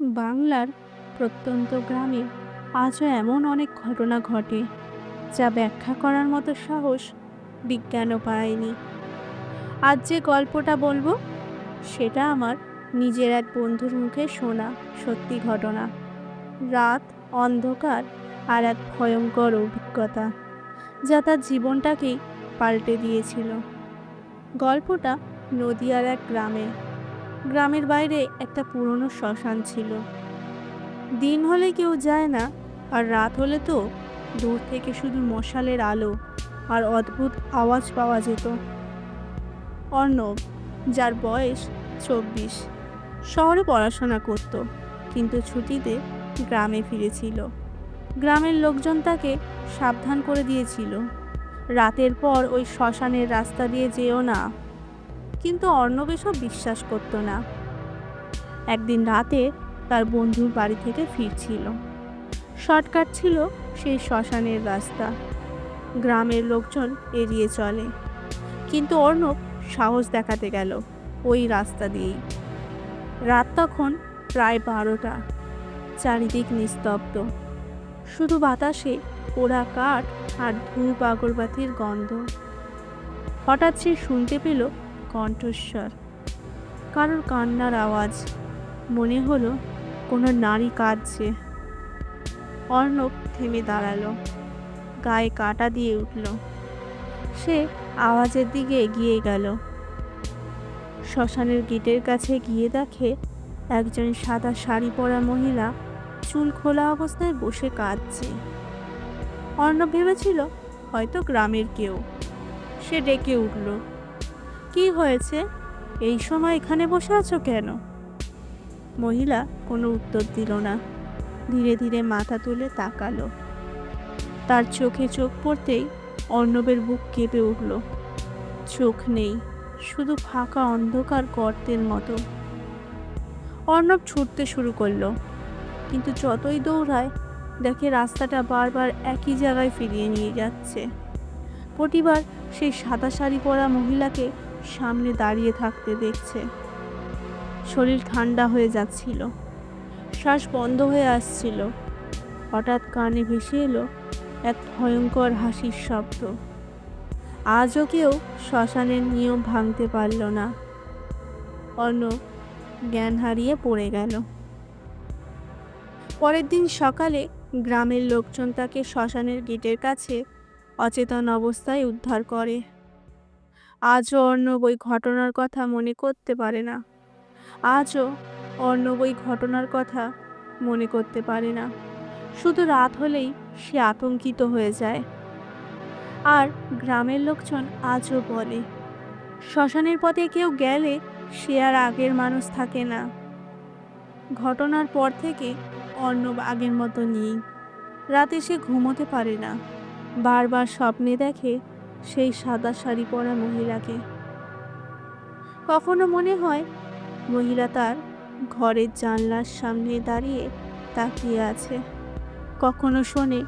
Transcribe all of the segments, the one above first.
বাংলার প্রত্যন্ত গ্রামে আজও এমন অনেক ঘটনা ঘটে, যা ব্যাখ্যা করার মতো সাহস বিজ্ঞানও পায়নি। আজ যে গল্পটা বলব, সেটা আমার নিজের এক বন্ধুর মুখে শোনা সত্যি ঘটনা। রাত, অন্ধকার আর এক ভয়ঙ্কর অভিজ্ঞতা, যা তার জীবনটাকেই পাল্টে দিয়েছিল। গল্পটা নদিয়ার এক গ্রামে গ্রামের বাইরে একটা পুরনো শ্মশান ছিল। দিন হলে কেউ যায় না, আর রাত হলে তো দূর থেকে শুধু মশালের আলো আর অদ্ভুত আওয়াজ পাওয়া যেত। অর্ণব, যার বয়স চব্বিশ, শহরে পড়াশোনা করত, কিন্তু ছুটিতে গ্রামে ফিরেছিল। গ্রামের লোকজন তাকে সাবধান করে দিয়েছিল। রাতের পর ওই শ্মশানের রাস্তা দিয়ে যেও না। কিন্তু অর্ণব এসব বিশ্বাস করতো না। একদিন রাতে তার বন্ধুর বাড়ি থেকে ফিরছিল। শর্টকাট ছিল সেই শ্মশানের রাস্তা। গ্রামের লোকজন এড়িয়ে চলে। কিন্তু অর্ণব সাহস দেখাতে গেল ওই রাস্তা দিয়েই। রাত তখন প্রায় বারোটা। চারিদিক নিস্তব্ধ। শুধু বাতাসে পোড়া কাঠ আর ধূপ আগরবাতির গন্ধ। হঠাৎ সে শুনতে পেল কণ্ঠস্বর। কারোর কান্নার আওয়াজ। মনে হলো কোনো নারী কাঁদছে। অর্ণব থেমে দাঁড়াল। গায়ে কাটা দিয়ে উঠল। সে আওয়াজের দিকে এগিয়ে গেল। শ্মশানের গেটের কাছে গিয়ে দেখে একজন সাদা শাড়ি পরা মহিলা চুল খোলা অবস্থায় বসে কাঁদছে। অর্ণব ভেবেছিল হয়তো গ্রামের কেউ। সে ডেকে উঠল। কি হয়েছে? এই সময় এখানে বসে আছো কেন? মহিলা কোনো উত্তর দিল না। ধীরে ধীরে মাথা তুলে তাকালো। তার চোখে চোখ পড়তেই অর্ণবের বুক কেঁপে উঠল। চোখ নেই, শুধু ফাঁকা অন্ধকার গর্তের মতো। অর্ণব ছুটতে শুরু করল, কিন্তু যতই দৌড়ায়, দেখে রাস্তাটা বারবার একই জায়গায় ফিরিয়ে নিয়ে যাচ্ছে। প্রতিবার সেই সাদা শাড়ি পরা মহিলাকে সামনে দাঁড়িয়ে থাকতে দেখছে। শরীর ঠান্ডা হয়ে যাচ্ছিল। শ্বাস বন্ধ হয়ে আসছিল। হঠাৎ কানে ভেসে এলো এক ভয়ঙ্কর হাসির শব্দ। আজও কেউ শ্মশানের নিয়ম ভাঙতে পারল না। অন্য জ্ঞান হারিয়ে পড়ে গেল। পরের দিন সকালে গ্রামের লোকজন তাকে শ্মশানের গেটের কাছে অচেতন অবস্থায় উদ্ধার করে। আজও অর্ণব ওই ঘটনার কথা মনে করতে পারে না। আজও অর্ণব ওই ঘটনার কথা মনে করতে পারে না। শুধু রাত হলেই সে আতঙ্কিত হয়ে যায়। আর গ্রামের লোকজন আজও বলে, শ্মশানের পথে কেউ গেলে সে আর আগের মানুষ থাকে না। ঘটনার পর থেকে অর্ণব আগের মতো নেই। রাতে সে ঘুমোতে পারে না। বারবার স্বপ্নে দেখে সেই সাদা শাড়ি পরা মহিলাকে। কখনো মনে হয় মহিলা তার ঘরের জানলার সামনে দাঁড়িয়ে তাকিয়ে আছে। কখনো শোনে,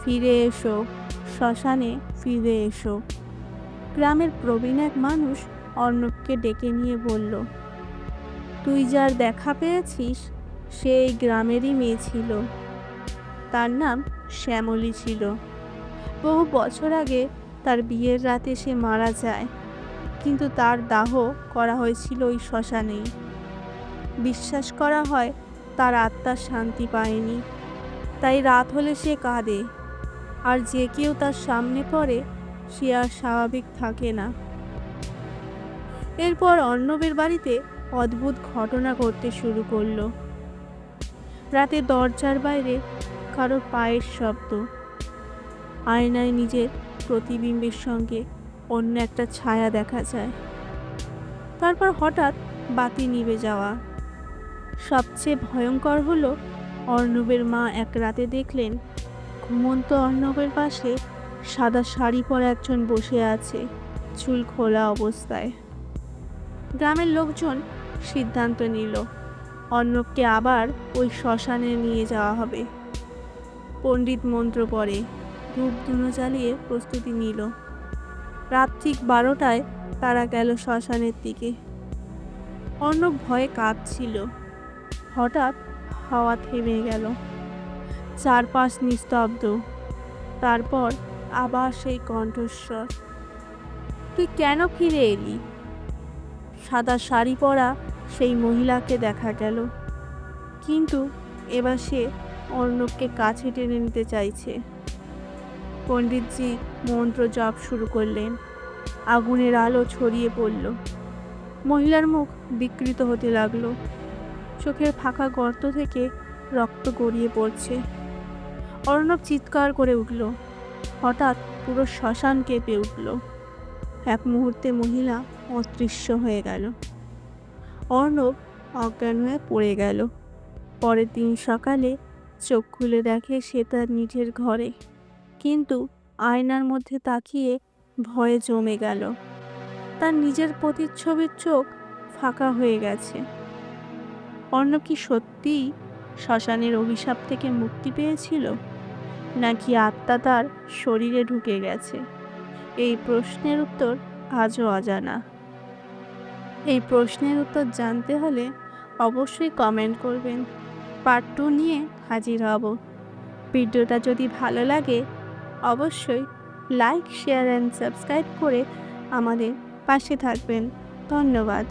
ফিরে এসো, শ্মশানে ফিরে এসো। গ্রামের প্রবীণ এক মানুষ অর্ণবকে ডেকে নিয়ে বলল, তুই যার দেখা পেয়েছিস সেই গ্রামেরই মেয়ে ছিল। তার নাম শ্যামলী ছিল। বহু বছর আগে তার বিয়ের রাতে সে মারা যায়। কিন্তু তার দাহ করা হয়েছিল ওই শ্মশানেই। বিশ্বাস করা হয় তার আত্মার শান্তি পায়নি। তাই রাত হলে সে কাঁদে। আর যে কেউ তার সামনে পড়ে, সে আর স্বাভাবিক থাকে না। এরপর অর্ণবের বাড়িতে অদ্ভুত ঘটনা ঘটতে শুরু করল। রাতে দরজার বাইরে কারোর পায়ের শব্দ। আয়নায় নিজের প্রতিবিম্বের সঙ্গে অন্য একটা ছায়া দেখা যায়। তারপর হঠাৎ বাতি নিভে যাওয়া। সবচেয়ে ভয়ঙ্কর হলো অর্ণবের মা এক রাতে দেখলেন ঘুমন্ত অর্ণবের পাশে সাদা শাড়ি পরা একজন বসে আছে চুল খোলা অবস্থায়। গ্রামের লোকজন সিদ্ধান্ত নিল, অর্ণবকে আবার ওই শ্মশানে নিয়ে যাওয়া হবে। পণ্ডিত মন্ত্র পড়ে। ধূপ ধুনো জ্বালিয়ে প্রস্তুতি নিল। রাত ঠিক বারোটায় তারা গেল শ্মশানের দিকে। অর্ণব ভয়ে কাঁদছিল। হঠাৎ হাওয়া থেমে গেল। চারপাশ নিস্তব্ধ। তারপর আবার সেই কণ্ঠস্বর। তুই কেন ফিরে এলি? সাদা শাড়ি পরা সেই মহিলাকে দেখা গেল। কিন্তু এবার সে অর্ণবকে কাছে টেনে নিতে চাইছে। পণ্ডিতজি মন্ত্র জপ শুরু করলেন। আগুনের আলো ছড়িয়ে পড়ল। মহিলার মুখ বিকৃত হতে লাগল। চোখের ফাঁকা গর্ত থেকে রক্ত গড়িয়ে পড়ছে। অর্ণব চিৎকার করে উঠল। হঠাৎ পুরো শ্মশান কেঁপে উঠল। এক মুহূর্তে মহিলা অদৃশ্য হয়ে গেল। অর্ণব অজ্ঞান হয়ে পড়ে গেল। পরের দিন সকালে চোখ খুলে দেখে সে তার নিজের ঘরে কিন্তু আয়নার মধ্যে তাকিয়ে ভয়ে জমে গেল। তার নিজের প্রতিচ্ছবির চোখ ফাঁকা হয়ে গেছে। অর্ণব কি সত্যিই শ্মশানের অভিশাপ থেকে মুক্তি পেয়েছিল? নাকি আত্মা তার শরীরে ঢুকে গেছে? এই প্রশ্নের উত্তর আজও অজানা। এই প্রশ্নের উত্তর জানতে হলে অবশ্যই কমেন্ট করবেন। পার্ট টু নিয়ে হাজির হব। ভিডিওটা যদি ভালো লাগে অবশ্যই লাইক শেয়ার অ্যান্ড সাবস্ক্রাইব করে আমাদের পাশে থাকবেন। ধন্যবাদ।